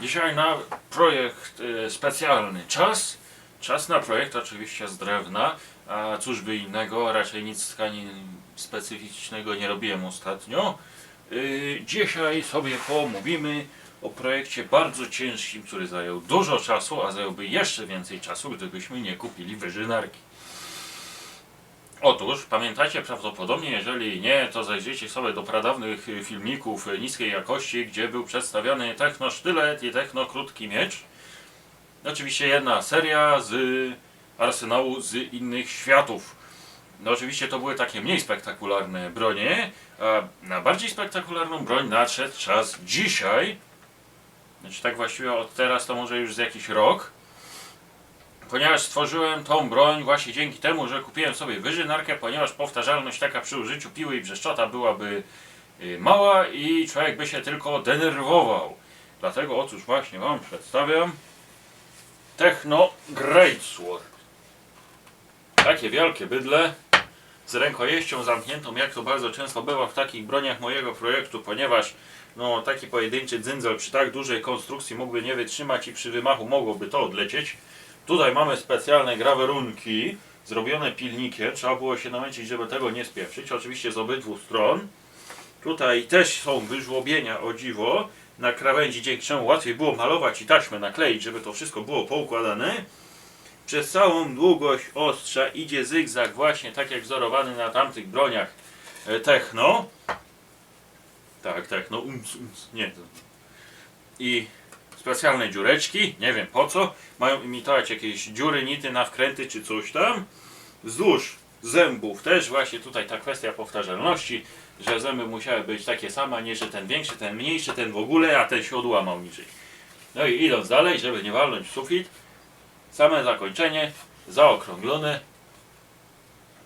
Dzisiaj na projekt e, specjalny czas. Czas na projekt oczywiście z drewna, a cóż by innego, raczej nic tkanin specyficznego nie robiłem ostatnio. Y, Dzisiaj sobie pomówimy o projekcie bardzo ciężkim, który zajął dużo czasu, a zająłby jeszcze więcej czasu, gdybyśmy nie kupili wyżynarki. Otóż, pamiętacie prawdopodobnie, jeżeli nie, to zajrzyjcie sobie do pradawnych y, filmików niskiej jakości, gdzie był przedstawiany techno sztylet i techno krótki miecz. Oczywiście jedna seria z arsenału z innych światów. No oczywiście to były takie mniej spektakularne bronie, a na bardziej spektakularną broń nadszedł czas dzisiaj. Znaczy tak właściwie od teraz to może już z jakiś rok. Ponieważ stworzyłem tą broń właśnie dzięki temu, że kupiłem sobie wyżynarkę, ponieważ powtarzalność taka przy użyciu piły i brzeszczota byłaby y, mała i człowiek by się tylko denerwował. Dlatego otóż właśnie Wam przedstawiam Techno Greatsword. Takie wielkie bydle z rękojeścią zamkniętą, jak to bardzo często bywa w takich broniach mojego projektu, ponieważ no, taki pojedynczy dzyndzel przy tak dużej konstrukcji mógłby nie wytrzymać i przy wymachu mogłoby to odlecieć. Tutaj mamy specjalne grawerunki zrobione pilnikiem, trzeba było się namęcić, żeby tego nie spieprzyć, oczywiście z obydwu stron. Tutaj też są wyżłobienia o dziwo na krawędzi, dzięki czemu łatwiej było malować i taśmę nakleić, żeby to wszystko było poukładane. Przez całą długość ostrza idzie zygzak właśnie tak jak wzorowany na tamtych broniach e, Techno. Tak, Techno, ums, ums, nie. I specjalne dziureczki, nie wiem po co, mają imitować jakieś dziury, nity na wkręty czy coś tam. Wzdłuż zębów też właśnie tutaj ta kwestia powtarzalności, że zęby musiały być takie same, nie że ten większy, ten mniejszy, ten w ogóle, a ten się odłamał niżej. No i idąc dalej, żeby nie walnąć w sufit, same zakończenie, zaokrąglone.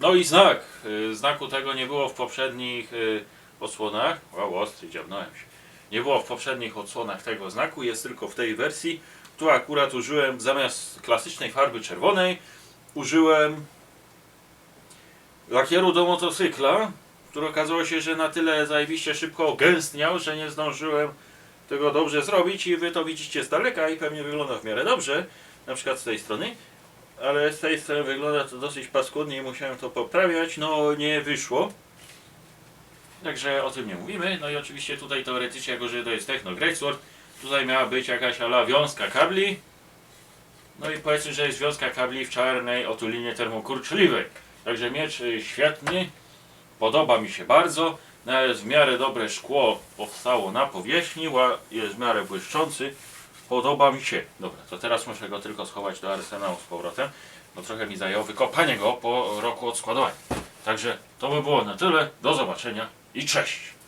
No i znak. Y, Znaku tego nie było w poprzednich y, odsłonach. Wow, ostry, dziabnąłem się. Nie było w poprzednich odsłonach tego znaku, jest tylko w tej wersji. Tu akurat użyłem zamiast klasycznej farby czerwonej, użyłem lakieru do motocykla, który okazało się, że na tyle zajebiście szybko gęstniał, że nie zdążyłem tego dobrze zrobić i wy to widzicie z daleka i pewnie wygląda w miarę dobrze, na przykład z tej strony, ale z tej strony wygląda to dosyć paskudnie i musiałem to poprawiać, no nie wyszło. Także o tym nie mówimy, no i oczywiście tutaj teoretycznie, jako że to jest Techno Greatsword, tutaj miała być jakaś ala wiązka kabli, no i powiedzmy, że jest wiązka kabli w czarnej otulinie termokurczliwej. Także miecz y, świetny, podoba mi się bardzo. Nawet w miarę dobre szkło powstało na powierzchni, jest w miarę błyszczący. Podoba mi się. Dobra, to teraz muszę go tylko schować do arsenału z powrotem, bo trochę mi zajęło wykopanie go po roku odskładowania. Także to by było na tyle. Do zobaczenia i cześć!